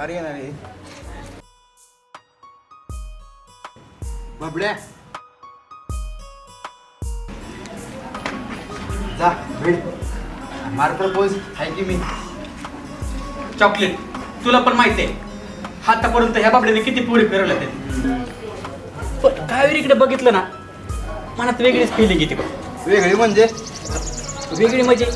भारी येणार आहे बबड्या. जा भेट. मार प्रपोज आहे की मी? चॉकलेट. तुला पण माहिती आहे. आतापर्यंत ह्या बाबड्याने किती पोरी फिरवल्या ते पण काय इकडे बघितलं ना मनात वेगळीच फिलिंग येते वेगळी म्हणजे? वेगळी म्हणजे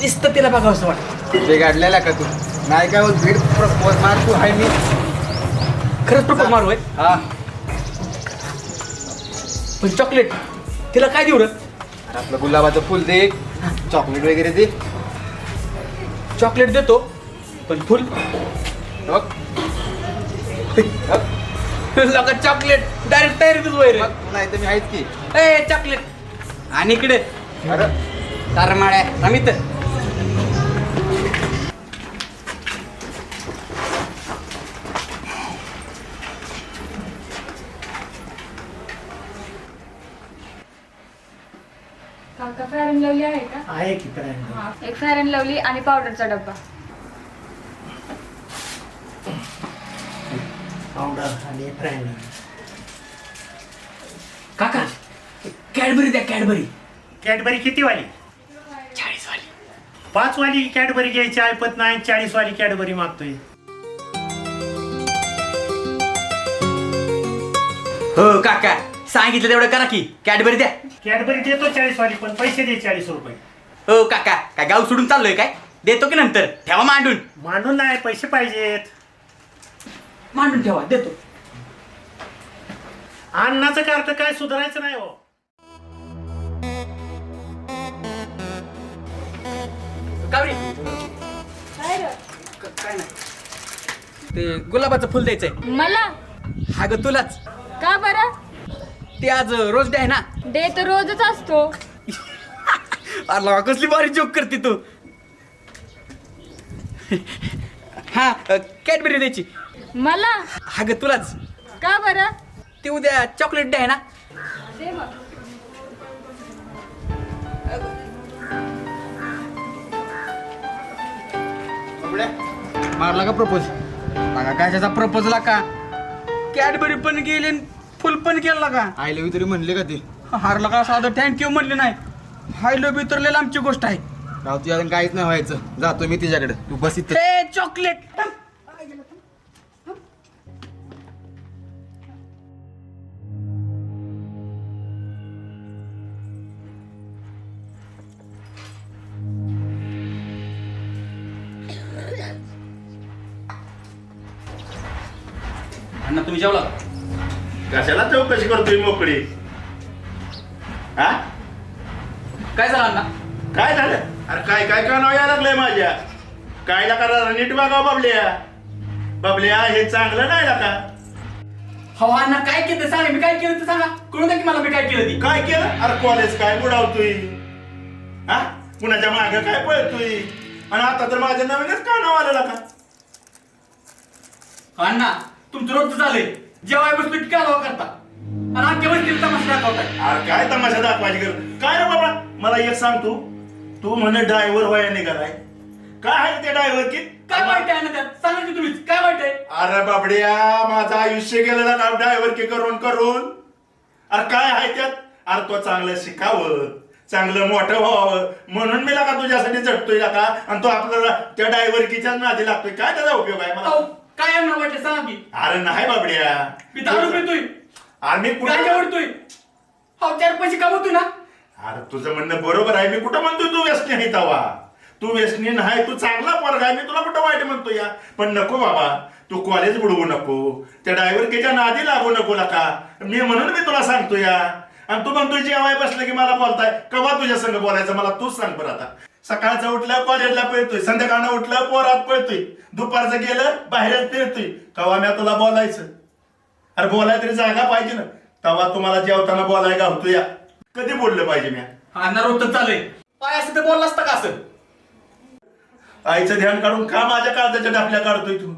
नुसतं तिला बघावं असं वाटतं. ते काढलेला का तू? नाही काय होत भेट प्रपोज मार आहे मी. खरंच प्रपोज मारू आहे हा. पण चॉकलेट तिला काय देऊ रे? आपलं गुलाबाचं फुल दे. चॉकलेट वगैरे दे. चॉकलेट देतो पण फुल. बघ. लगा चॉकलेट डायरेक्ट तयारीतच वैर नाही तर मी आहेच की. ए चॉकलेट आणि इकडे. अरे. तारमाळ्या अमित काका फेअर अँड लवली आहे का? आहे की ब्रँड हा, एक फेअर अँड लवली आणि पावडरचा डब्बा. पावडर आणि ब्रँड काका कॅडबरी द्या कॅडबरी. कॅडबरी किती वाली चाळीस वाली पाच वाली कॅडबरी घ्यायची ऐपत नाही चाळीस वाली कॅडबरी मागतोय. हो काका. सांगितलं तेवढं करा की. कॅडबरी द्या. कॅडबरी देतो चाळीस वाली पण पैसे दे चाळीस रुपये. हो काका काय गाव सोडून चाललोय काय? देतो की नंतर? ठेवा मांडून. मांडून नाही पैसे पाहिजेत. मांडून ठेवा देतो. अन्नाचं अर्थ काय सुधारायचं नाही हो. कावरी. काय नाही. ते गुलाबाचं फुल द्यायचंय. मला? हा ग तुलाच. का बरं? ते आज रोज डे आहे ना? डे तर रोजच असतो. अरे कसली भारी जोक करते तू. हा कॅडबरी द्यायची. मला? हा ग तुलाच. का बरं? ते उद्या चॉकलेट डे आहे ना? दे मग. बबड्या मारला का प्रपोज? बघा कशाचा प्रपोजला का? कॅडबरी पण गेली आणि फुल पण केला का? आय लव्ह तरी म्हणले का ते? हारला का साधं? थँक्यू म्हणले नाही. हाय लो बितरलेला आमची गोष्ट आहे. राव तुझ्या काहीच नाही व्हायचं. जातो मी तिच्याकडे. तू बस इथं. हे चॉकलेट अण्णा तुम्ही जेवला? का? कशाला चौकशी करतोय मोकळी? हा? काय झालं अण्णा? काय झालं? अरे काय काय का नाव यायला लागलंय माझ्या? कायला करा नीट बघा बाबल्या. बाबल्या हे चांगलं नाही का हो अण्णा काय केलं? ते सांगा मी काय केलं ते सांगा. कळू द्या की मला मी काय केलं ती. काय केलं? अरे कॉलेज काय बुडावतोय? हा? कुणाच्या मागे काय पळतोय? आणि आता तर माझ्या नवीनच का नाव आलेला का अण्णा तुमचं रोजचं झालंय. जेव्हा बसलो की कालवा करता? आणि अख्ख्या वस्तीला तमाशा दाखवताय. अरे काय तमाशा दाखवायची गरज? काय रे बाबा? मला एक सांग तू. तू म्हणे ड्रायव्हर व्हाया निघालाय. काय आहे ते ड्रायव्हर की? काय वाईट आहे ना त्यात? सांगा की तुम्हीच. काय वाईट आहे? अरे बाबड्या माझं आयुष्य गेलेलं का ड्रायव्हर की करून करून. अरे काय आहे त्यात? अरे तो चांगलं शिकावं चांगलं मोठं व्हावं. म्हणून मी का तुझ्यासाठी झटतोय का आणि तो आपल्याला त्या ड्रायव्हरकीच्याच नादी लागतोय. काय त्याचा उपयोग आहे अहो, मला काय अण्णा वाटलं? सांगा की. अरे नाही बाबड्या. मी दारू पितोय अरे मी गांजा कुठं ओढतोय. हो चार पैसे कमवतोय ना. अरे तुझं म्हणणं बरोबर आहे. मी कुठं म्हणतोय तू व्यसनी आहे तवा? तू व्यसनी नाही तू चांगला पोरगा आहे. मी तुला कुठं वाईट म्हणतो या? पण नको बाबा. तू कॉलेज बुडवू नको. त्या ड्रायव्हरकीच्या नादी लागू नको नका. मी म्हणून मी तुला सांगतो या. आणि तू म्हणतोय जेवाय बसलं की मला बोलताय. कवा तुझ्या संग बोलायचं? मला तूच सांग बरं आता. सकाळचं उठलं कॉलेजला पळतोय. संध्याकाळनं उठलं पोरात पळतोय. दुपारचं गेलं बाहेरच फिरतोय. कवा मी तुला बोलायचं? अरे बोलाय तरी जागा पाहिजे ना. तेव्हा तुम्हाला जेवताना बोलाय गावतो या. कधी बोललं पाहिजे मी? अण्णा रोजचं चाललंय. काय असं ते बोलला असता का असं? आईचं ध्यान काढून का माझ्या काळजाच्या डापल्या काढतोय तू?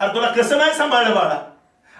अरे तुला कसं नाही सांभाळलं बाळा?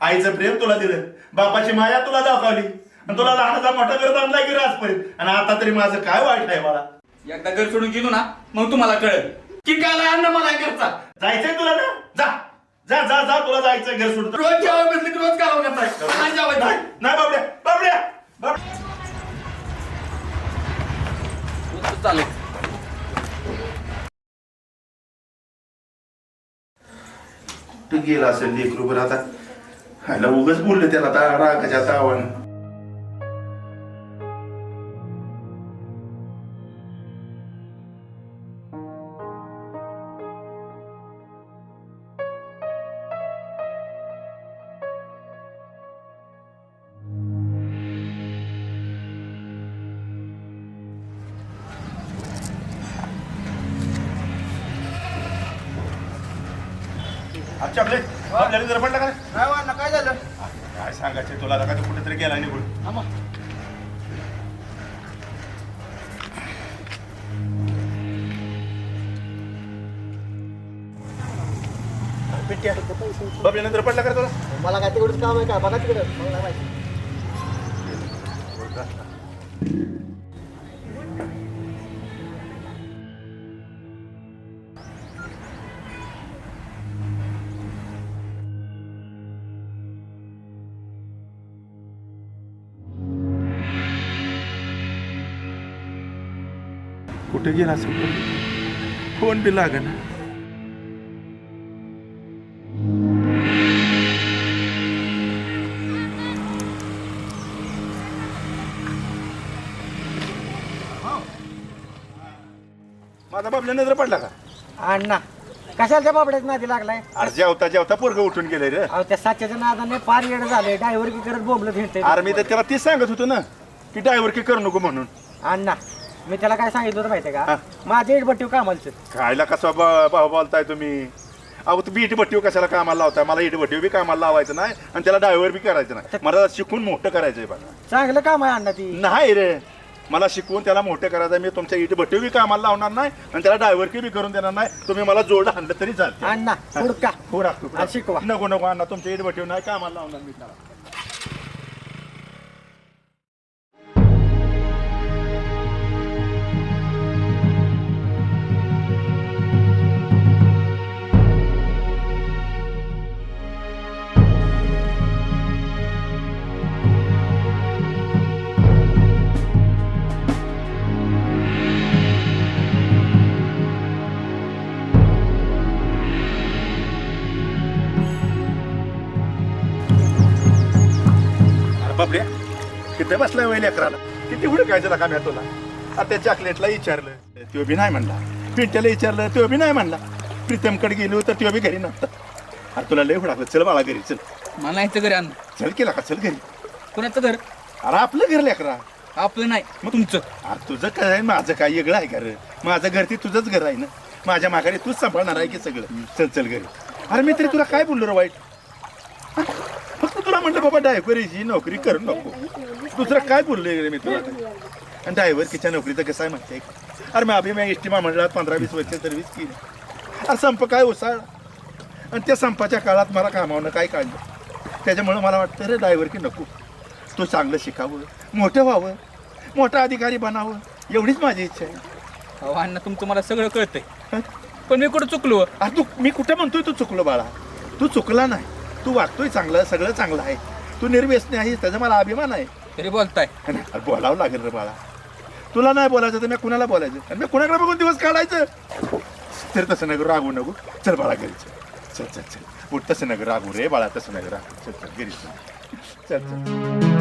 आईचं प्रेम तुला दिलं. बापाची माया तुला दाखवली. आणि तुला लहानाचा मोठा करत आणलाय की राजपर्यंत आणि आता तरी माझं काय वाईट आहे बाळा? एकदा घर सोडून गेलो ना मग तुम्हाला कळेल. की काय अण्णा मला करता जायचंय तुला ना? जा. जा जा जा तुला जायचं घर सोडून. रोज जेव्हा बसले की रोज कालवण करताय. नाही जेवायचं. नाही नाही बाबड्या बाबड्या बाबड्या. चालेल. तू गेला असेल लेकरू बरं आता. हायला उगच बोलले त्याला आता रागाच्या तावण पिट्या बाबल्या नंतर पडला का तुला? मला काय तेवढंच काम आहे का? बघा तिकडे. मला माहिती. कुठे गेला असेल तो? फोन बी लागेना. माझा बाबल्या नजर पडला का? अण्णा कशाला त्या बाबड्याच नादी लागलाय? अरे जेवता जेवता पोरग उठून गेले रे. अहो त्या साच्याच्या नादाने फार येड झाले ड्रायव्हर की करत बोबलं फिरते अरे मी तर त्याला तीच सांगत होतो ना की ड्रायव्हर की करू नको म्हणून. अण्णा मी त्याला काय सांगितलं होतं माहितीये हा. का माझे इटभट्टीव कामालचे खायला कसा ब- भाव बोलताय तुम्ही? अहो तुम्ही इट भट्टीव कशाला कामाला लावताय? मला इट भट्टीव बी कामाला लावायचं नाही आणि त्याला ड्रायव्हर बी करायचं नाही. मला शिकून मोठं करायचंय बघा. चांगलं काम आहे अण्णा ती. नाही रे. मला शिकवून त्याला मोठं करायचं. मी तुमच्या इट भट्टीव बी कामाला लावणार नाही आणि त्याला ड्रायव्हर की बी करून देणार नाही. तुम्ही मला जोड आणलं तरी चालतं अण्णा हो राखतो शिकवा. नको नको अण्णा तुमच्या इट भट्टीव नाही कामाला लावणार मी त्याला. किती बसलाय वय लेकराला किती हुडकायचं का मी तुला? आता त्या चॉकलेटला विचारलं. तो बी नाही म्हणला. पिंट्याला विचारलं तो बी नाही म्हणला. प्रीतमकडे गेलो तर तो बी घरी नव्हता. अरे तुला लय हुडाकलं. चल बाळा घरी चल. मला यायचं घरी अन्न चल केला का? चल घरी. कोणाचं घर? अरे आपलं घर लेकरा आपलं नाही मग तुमचं. अरे तुझं काय आहे? माझं काय वेगळं आहे का रे? माझं घर ती तुझंच घर आहे ना? माझ्या माघारी तूच सांभाळणार आहे की सगळं? चल चल घरी. अरे मी तरी तुला काय बोललो रे वाईट? फक्त तुला म्हणलं बाबा ड्रायव्हरीची नोकरी करू नको. दुसरं काय बोललोय रे मी तुला? आणि ड्रायव्हरकीच्या नोकरीचं कसं आहे माहिती आहे का? अरे मी अभि मी एस टी मंडळात पंधरा वीस वर्ष सर्व्हिस केली. अरे संप काय उसाळ? आणि त्या संपाच्या काळात मला कामावणं काय काढलं? त्याच्यामुळं मला वाटतं रे ड्रायव्हर की नको. तो चांगलं शिकावं मोठं व्हावं मोठा अधिकारी बनावं एवढीच माझी इच्छा आहे. अहो अण्णा तुमचं मला सगळं कळतंय. पण मी कुठं चुकलो? अरे तू मी कुठं म्हणतोय तू चुकलो बाळा? तू चुकला नाही. तू वागतोय चांगलं सगळं चांगलं आहे. तू निर्व्यसनी आहेस त्याचा मला अभिमान आहे. तरी बोलताय. आणि अरे बोलावं लागेल रे बाळा. तुला नाही बोलायचं तर मी कुणाला बोलायचं? आणि मी कुणाकडे बघून दिवस काढायचं? तर तसं नगर रागू नको. चल बाळा घरी चल. चल चल चल. उठ तसं नगर रागू रे बाळा तसं नगर रागू. चल चल घरी चल. चल चल.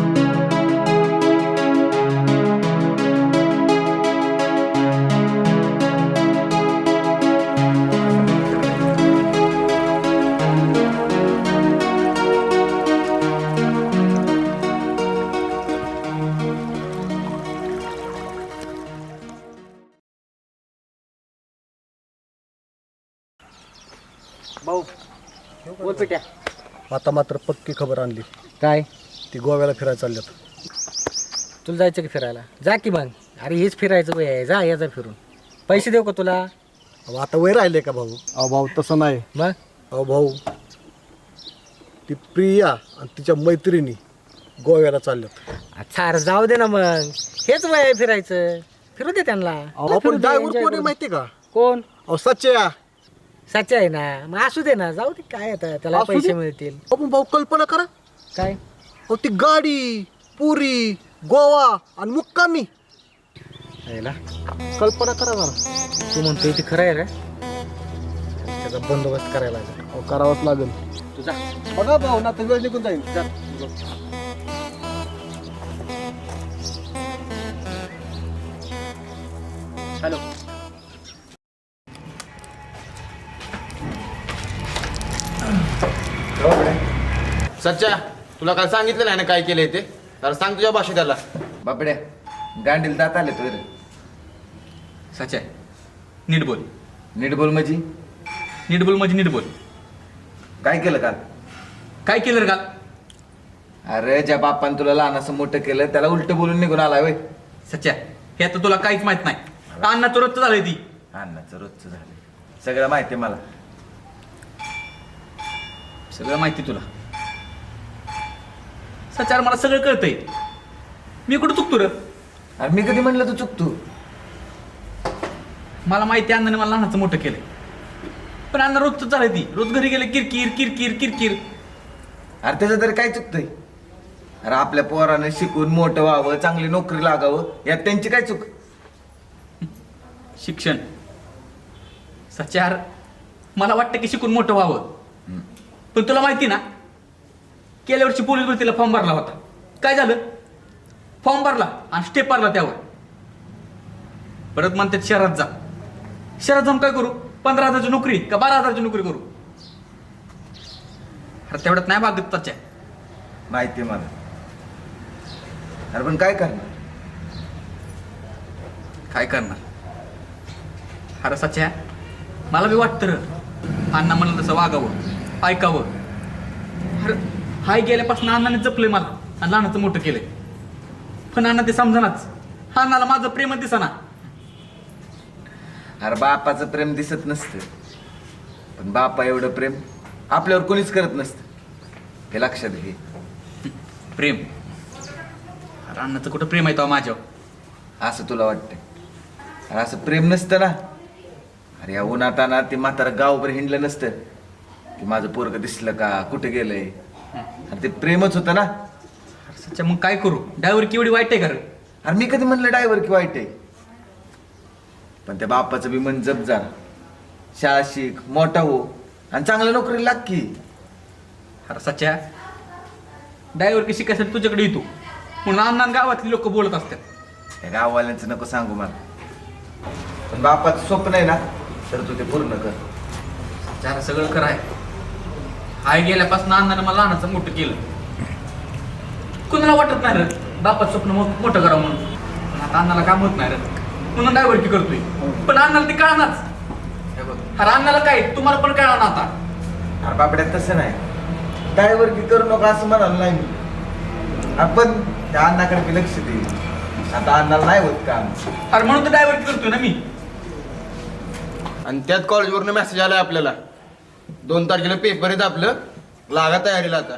पिट्या आता मात्र पक्की खबर आणली. काय? ती गोव्याला फिरायला चालल्यात. तुला जायचं की फिरायला? जा की मग. अरे हेच फिरायचं वय आहे. जा याचा फिरून. पैसे देऊ का तुला? अहो आता वय राहिले का भाऊ? अहो भाऊ तसं नाही. मग? अहो भाऊ ती प्रिया आणि तिच्या मैत्रिणी गोव्याला चालल्यात. अच्छा अरे जाऊ दे ना मग. हेच वय आहे फिरायचं. फिरू दे त्यांना. अहो जा फिरू आपण दे, ड्रायव्हर enjoy कोण आहे करू. माहिती का? कोण? अहो सच्या सच्चा आहे ना. मग असू दे ना. जाऊ दे काय आता त्याला असू दे. पैसे मिळतील. आपण भाऊ कल्पना करा. काय? अहो ती गाडी पुरी गोवा आणि मुक्कामी. यायला कल्पना करा जरा. तू म्हणतोय ते खरं आहे रे. त्याचा बंदोबस्त करायला लागेल. अहो करावंच लागेल. तुझा बघा भाऊ ना वेळ निघून जाईल. जा. हॅलो. सच्चा तुला काल सांगितलं नाही ना काय केलंय ते? तर सांग तुझ्या भाषेत त्याला. बापड्या गांडील दात आले तर सच आहे नीट बोल. नीट बोल माझी नीट बोल म्हणजे नीट बोल. काय केलं काल? काय केलं रे का अरे ज्या बापान तुला लहानाचं मोठं केलं त्याला उलट बोलून निघून आलाय वय सच्च्या हे आता तुला काहीच माहीत नाही. अण्णा तुरंत झालंय ती. अण्णाचं रोजचं झालं सगळं माहिती आहे मला. सगळं माहिती तुला. सचार मला सगळं कळतंय. मी कुठं चुकतो रे? अरे मी कधी म्हणलं तू चुकतो? मला माहिती आहे अण्णाने मला लहानाचं मोठं केलंय. पण अण्णा रोजच झालंय ती. रोज घरी गेले किरकिर किरकिर किरकिर. अरे त्याचं तरी काय चुकतंय? अरे आपल्या पोरानं शिकून मोठं व्हावं चांगली नोकरी लागावं यात त्यांची काय चूक? शिक्षण. सचार मला वाटतं की शिकून मोठं व्हावं. पण तुला माहिती ना गेल्या वर्षी पोलीस भरतीला फॉर्म भरला होता. काय झालं? फॉर्म भरला आणि स्टेप मारला त्यावर. परत म्हणतात शहरात जा. शहरात जाऊन काय करू? पंधरा हजारची नोकरी का बारा हजारची नोकरी करू? अरे तेवढ्यात नाही भागत त्याच्या. माहिती आहे मला. अरे पण काय करणार? काय करणार? अरे सच्या मला बी वाटतं र. अण्णा म्हणलं तसं वागावं ऐकावं. अरे हाय गेल्यापासून अण्णाने जपलंय मला. आणि लहानाचं मोठं केलंय. पण अण्णा ते समजनाच. अण्णाला माझं प्रेम दिसना. अरे बापाचं प्रेम दिसत नसतं. पण बापा एवढं प्रेम आपल्यावर कोणीच करत नसतं. हे लक्षात घे. प्रेम. अरे अण्णाचं कुठं प्रेम आहे तेव्हा माझ्यावर? असं तुला वाटतंय. अरे असं प्रेम नसतं ना. अरे या उन्हाताना ते म्हातारं गावभर हिंडलं नसतं. की माझं पोरग दिसलं का? कुठे गेलंय? अरे ते प्रेमच होतं ना. अरे सच्या मग काय करू? ड्रायव्हर केवढी वाईट आहे का रे अरे मी कधी म्हणलं ड्रायव्हर की वाईट आहे? पण त्या बापाचं बी मन जप जा शाळा शिक मोठा हो. आणि चांगल्या नोकरी लाग की. अरे सच्या ड्रायव्हर की शिकायसाठी तुझ्याकडे येतो. म्हणून अण्णा गावातली लोक बोलत असतात. या गाववाल्यांचं नको सांगू मला. पण बापाचं स्वप्न आहे ना तर तू ते पूर्ण कर. जरा सगळं कराय हाय गेल्यापासून अण्णानं मला लहानाचं मोठं केलं. कुणाला वाटत नाही रे? बापाचं स्वप्न मो- मोठं करावं म्हणून. पण आता अण्णाला काम होत नाही रे. म्हणून ड्रायव्हर की करतोय. पण अण्णाला ते कळणाच हे बघ, अरे अण्णाला काय? तुम्हाला पण कळणार ना आता. अरे बापड्यात तसं नाही. ड्रायव्हर की करू नका असं म्हणाल नाही मी. आपण त्या अण्णाकडे बी लक्ष दे आता अण्णाला नाही होत काम. अरे म्हणून तर ड्रायव्हर की करतोय ना मी. आणि त्यात कॉलेजवरनं मेसेज आलाय आपल्याला. दोन तारखेला पेपर आहेत आपलं. लागा तयारीला आता.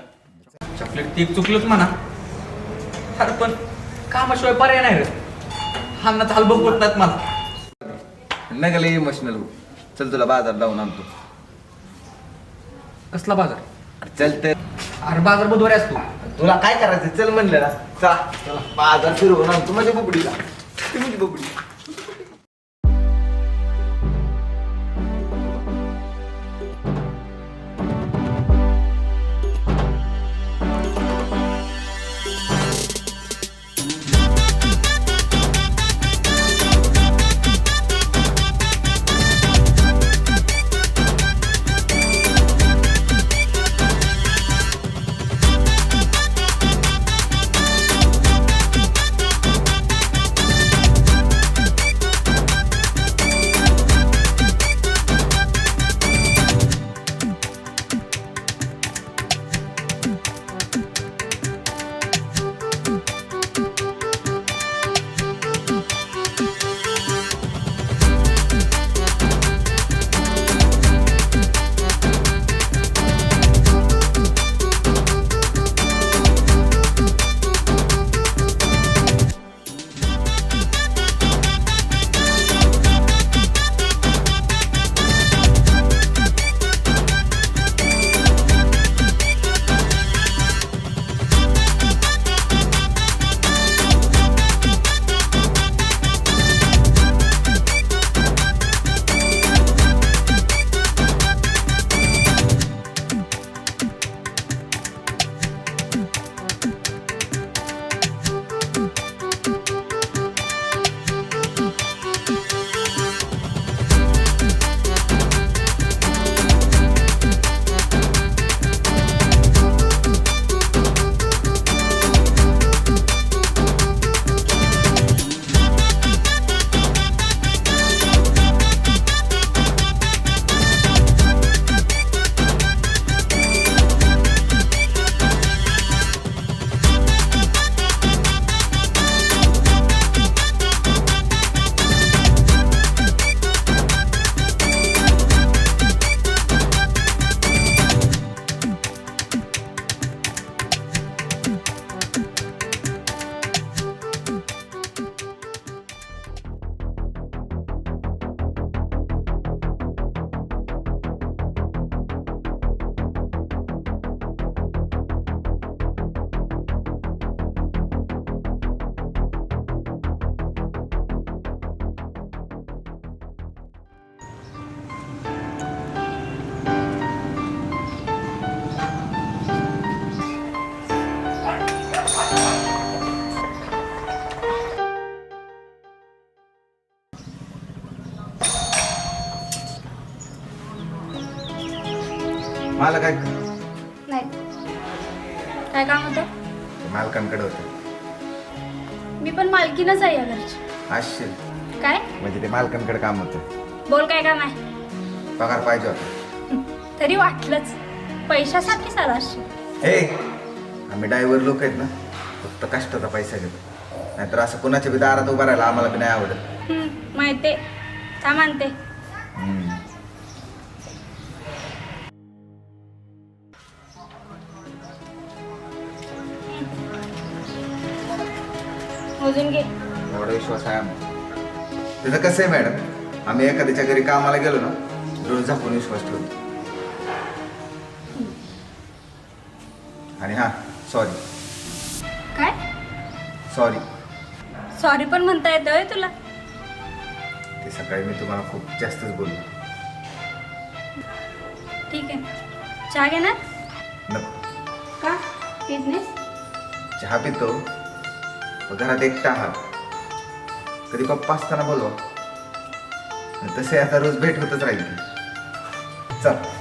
चॉकलेट ते चुकलंच म्हणा. अरे पण कामाशिवाय पर्याय नाही रे. अण्णाचा हाल बघवत नाहीत मला. नगले इमोशनल हो? चल तुला बाजार लावून आणतो. कसला बाजार? अरे चल तर. अरे बाजार बुधवारी असतो. तुला काय करायचं चल म्हणलं ना. चला. बाजार फिरवून आणतो. माझ्या बुबडीला. ती माझी बुबडी. मला काय नाही. काय काम होतं? मालकांकडे होतं. मी पण मालकीनच आहे या घरची. असशील काय? म्हणजे ते मालकांकडे काम होतं. बोल काय काम आहे? पगार पाहिजे होता. तरी वाटलंच. पैशासाठी साला असशील हे आम्ही ड्रायव्हर लोक आहेत ना फक्त कष्टाचा पैसा घेतो. नाहीतर असं कोणाच्या बी दारात उभा राहायला आम्हाला बी नाही आवडत. माहिती का मानते? हम्म. मोजून घे. एवढा विश्वास आहे आम्हाला. तिथं कसं आहे मॅडम? आम्ही एखाद्याच्या घरी कामाला गेलो ना रोज झाकून विश्वास ठेवतो. आणि हा सॉरी काय? सॉरी सॉरी पण म्हणता येतं होय तुला. ते सकाळी मी तुम्हाला खूप जास्तच बोललो. ठीक आहे. चहा घेणार? नको. का? बिझनेस चहा पितो. घरात एकटा आहात. कधी पप्पा असताना बोलवा. तसे आता रोज भेट होतच राहील. चल.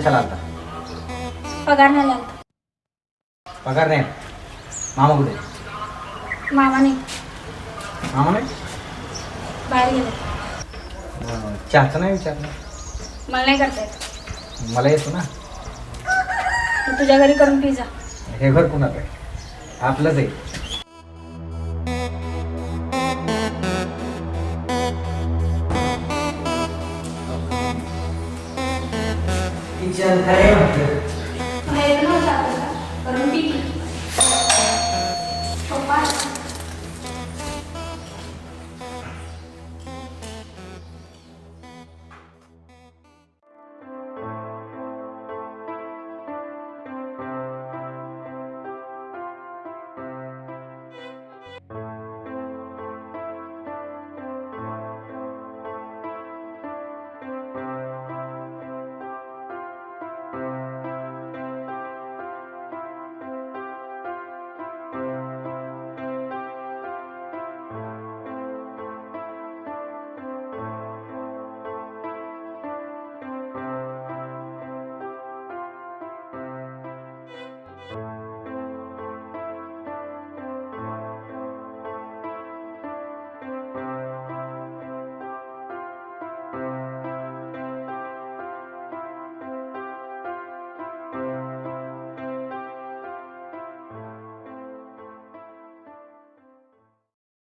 कशाला आलता? पगार नाही लागला पगार नाही मामा कुठे? मामा नाही. मामा नाही? बाहेर गेले. अं, चहाचं नाही विचारलं. मला नाही करता येत. मला येतो ना. तू तुझ्या घरी करून हे घर कुणाचं आहे आपलंच आहे. किचन काय म्हणतं करून पी